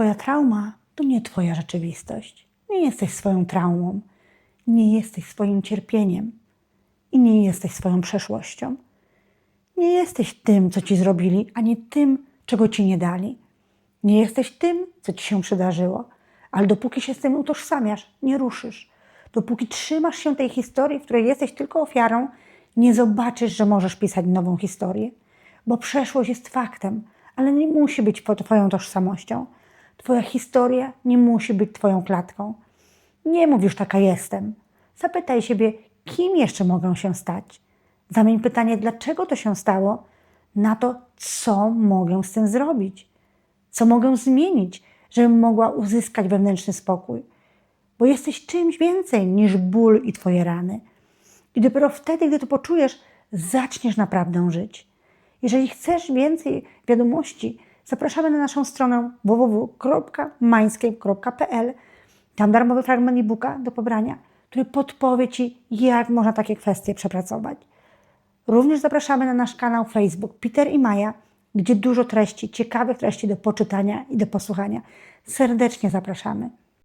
Twoja trauma to nie Twoja rzeczywistość. Nie jesteś swoją traumą, nie jesteś swoim cierpieniem i nie jesteś swoją przeszłością. Nie jesteś tym, co ci zrobili, ani tym, czego ci nie dali. Nie jesteś tym, co ci się przydarzyło, ale dopóki się z tym utożsamiasz, nie ruszysz. Dopóki trzymasz się tej historii, w której jesteś tylko ofiarą, nie zobaczysz, że możesz pisać nową historię, bo przeszłość jest faktem, ale nie musi być Twoją tożsamością. Twoja historia nie musi być Twoją klatką. Nie mów już taka jestem. Zapytaj siebie, kim jeszcze mogę się stać. Zamień pytanie, dlaczego to się stało, na to, co mogę z tym zrobić. Co mogę zmienić, żebym mogła uzyskać wewnętrzny spokój. Bo jesteś czymś więcej niż ból i Twoje rany. I dopiero wtedy, gdy to poczujesz, zaczniesz naprawdę żyć. Jeżeli chcesz więcej wiadomości, zapraszamy na naszą stronę www.mańskiej.pl. Tam darmowy fragment e-booka do pobrania, który podpowie Ci, jak można takie kwestie przepracować. Również zapraszamy na nasz kanał Facebook Peter i Maja, gdzie dużo treści, ciekawych treści do poczytania i do posłuchania. Serdecznie zapraszamy.